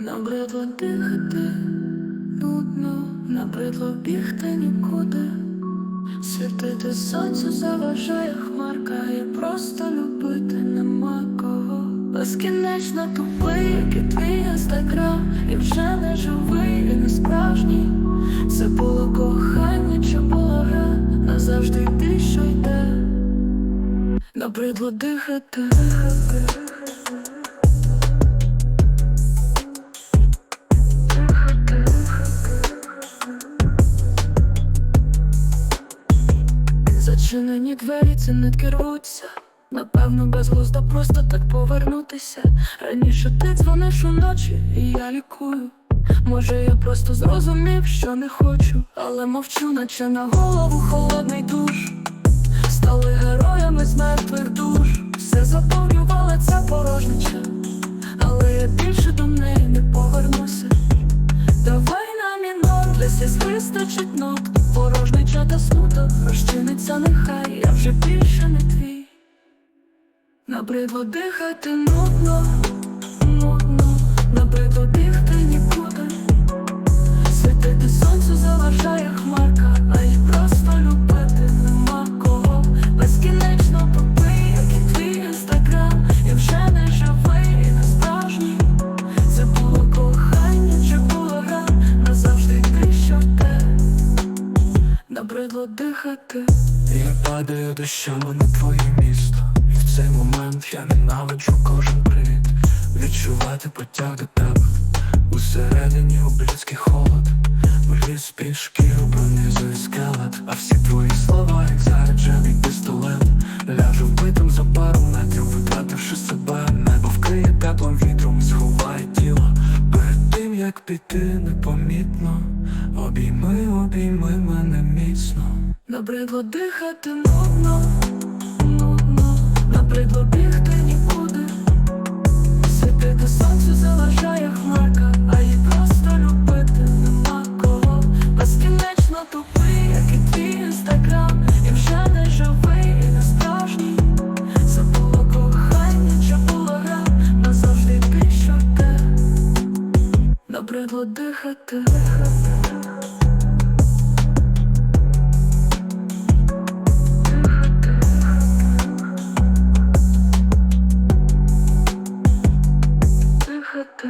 Набридло дихати, нудно, набридло бігти нікуди. Світити сонцю заважає хмарка, і просто любити нема кого. Безкінечно тупий, як і твій інстаграм, і вже не живий, і не справжній. Це було кохання, чи була гра, назавжди йти, що йде. Набридло дихати. Зачинені двері, це не рвуться. Напевно, безглуздо просто так повернутися. Раніше ти дзвониш уночі, і я лікую. Може, я просто зрозумів, що не хочу, але мовчу, наче на голову холодний душ. Сіс вистачить нот порожнича та смуток, розчиниться нехай, я вже більше не твій. Набридло дихати нудно, нудно, набридло бігти нікуди. Світити сонцю заважає хмарка, а й просто любити Набридло дихати. Я падаю дощами на твоє місто. І в цей момент я ненавиджу кожен привіт Відчувати потяг до тебе Усередині облюдський холод. Вліз під шкіру піти непомітно. Обійми, обійми мене міцно. Набридло дихати нудно, нудно, набридло бігти треба дихати. Дихати.